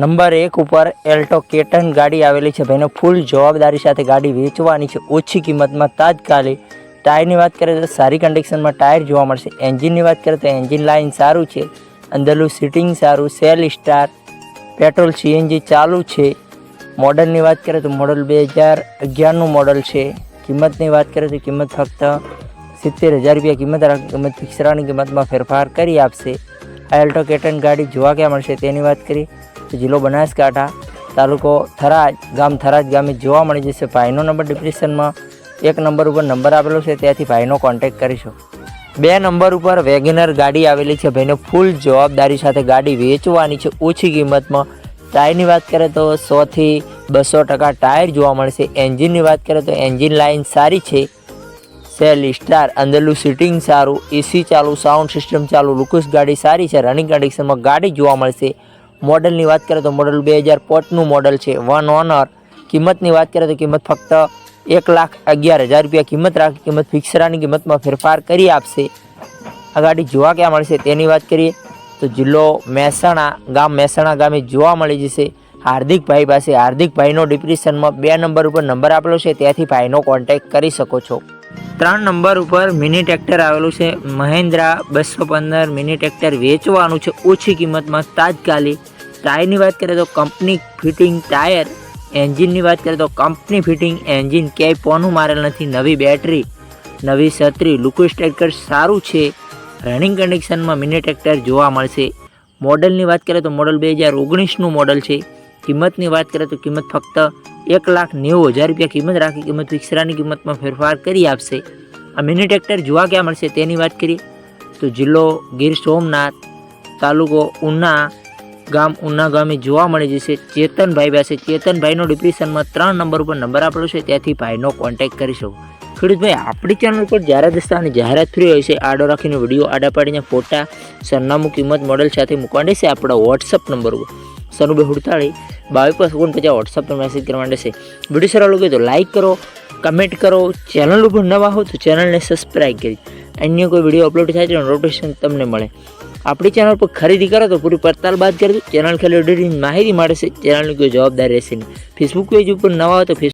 Number એક ઉપર Alto કેટન ગાડી આવેલી છે. ભાઈનો ફૂલ જવાબદારી સાથે ગાડી વેચવાની છે. ઓછી કિંમતમાં તાત્કાલિક ટાયરની વાત કરીએ તો સારી કન્ડિશનમાં ટાયર જોવા મળશે. એન્જિનની વાત કરીએ તો એન્જિન લાઇન સારું છે. અંદરનું સીટિંગ સારું, સેલ સ્ટાર, પેટ્રોલ સીએનજી ચાલુ છે. મોડલની વાત કરીએ તો મોડલ બે હજાર અગિયારનું મોડલ છે. કિંમતની વાત કરીએ તો કિંમત ફક્ત સિત્તેર હજાર રૂપિયા કિંમત કિંમત ફિક્સરાની કિંમતમાં ફેરફાર કરી આપશે. આ એલ્ટો કેટન ગાડી જોવા ક્યાં મળશે તેની વાત કરીએ. તો જિલ્લો બનાસકાંઠા તાલુકો થરાજ ગામ થરાજ ગામે જોવા મળી જશે. ભાઈનો નંબર ડિપ્રેશનમાં એક નંબર ઉપર નંબર આપેલો છે, ત્યાંથી ભાઈનો કોન્ટેક કરીશું. બે નંબર ઉપર વેગનર ગાડી આવેલી છે. ભાઈને ફૂલ જવાબદારી સાથે ગાડી વેચવાની છે. ઓછી કિંમતમાં ટાયરની વાત કરીએ તો સોથી બસો ટકા ટાયર જોવા મળશે. એન્જિનની વાત કરીએ તો એન્જિન લાઇન સારી છે. સેલ સ્ટાર, અંદરનું સીટિંગ સારું, એસી ચાલુ, સાઉન્ડ સિસ્ટમ ચાલુ, લુકસ ગાડી સારી છે. રનિંગ કન્ડિશનમાં ગાડી જોવા મળશે. મોડલની વાત કરીએ તો મોડલ બે હજાર પોટનું મોડલ છે. વન ઓનર કિંમતની વાત કરીએ તો કિંમત ફક્ત એક લાખ અગિયાર હજાર રૂપિયા કિંમત રાખી કિંમત ફિક્સરાની કિંમતમાં ફેરફાર કરી આપશે. આ ગાડી જોવા ક્યાં મળશે તેની વાત કરીએ તો જિલ્લો મહેસાણા, ગામ મહેસાણા ગામે જોવા મળી જશે. હાર્દિકભાઈ પાસે હાર્દિકભાઈનો ડિપ્રેશનમાં બે નંબર ઉપર નંબર આપેલો છે. ત્યાંથી ભાઈનો કોન્ટેક્ટ કરી શકો છો. ત્રણ નંબર ઉપર મિની ટ્રેક્ટર આવેલું છે. મહેન્દ્રા બસો પંદર મિની ટ્રેક્ટર વેચવાનું છે. ઓછી કિંમતમાં તાત્કાલિક ટાયરની વાત કરીએ તો કંપની ફિટિંગ ટાયર, એન્જિનની વાત કરીએ તો કંપની ફિટિંગ એન્જિન ક્યાંય પોનું મારેલ નથી. નવી બેટરી, નવી છત્રી લુકુસ ટ્રેક્ટર સારું છે. રનિંગ કન્ડિશનમાં મિની ટ્રેક્ટર જોવા મળશે. મોડલની વાત કરીએ તો મોડલ બે હજાર ઓગણીસનું મોડલ છે. કિંમતની વાત કરીએ તો કિંમત ફક્ત એક લાખ નેવું હજાર રૂપિયા કિંમત રાખી કિંમત વિક્સરાની કિંમતમાં ફેરફાર કરી આપશે. આ મિની ટ્રેક્ટર જોવા ક્યાં મળશે તેની વાત કરીએ તો જિલ્લો ગીર સોમનાથ તાલુકો ઉના ગામ ઉના ગામે જોવા મળી જશે ચેતનભાઈ પાસે ચેતનભાઈનો ડિપ્રેશનમાં ત્રણ નંબર ઉપર નંબર આપેલો છે. ત્યાંથી ભાઈનો કોન્ટેક્ટ કરી શકો ખેડૂતભાઈ, આપણી ચેનલ પર જાહેરાત દસ્તા અને જાહેરાત થ્રી હોય છે. આડો રાખીને વીડિયો આડા પાડીને ફોટા સરનામું કિંમત મોડલ સાથે મૂકવાની છે. આપણા વોટ્સઅપ નંબર ઉપર. સનુબે હુડતાળી બાવીસ પર ઓગણપચાસ વોટ્સઅપ પર મેસેજ કરવા માટે છે. વીડિયો સારો લાગ્યો તો લાઇક કરો કમેન્ટ કરો. ચેનલ ઉપર નવા હો તો ચેનલને સબસ્ક્રાઈબ કરી. અન્ય કોઈ વીડિયો અપલોડ થાય તો નોટિફિકેશન તમને મળે. આપણી ચેનલ પર ખરીદી કરો તો પૂરી પડતાલ બાદ કરજો. ચેનલ ખાલી માહિતી મળે છે. ચેનલની કોઈ જવાબદારી રહેશે નહીં. ફેસબુક પેજ ઉપર નવા હોય તો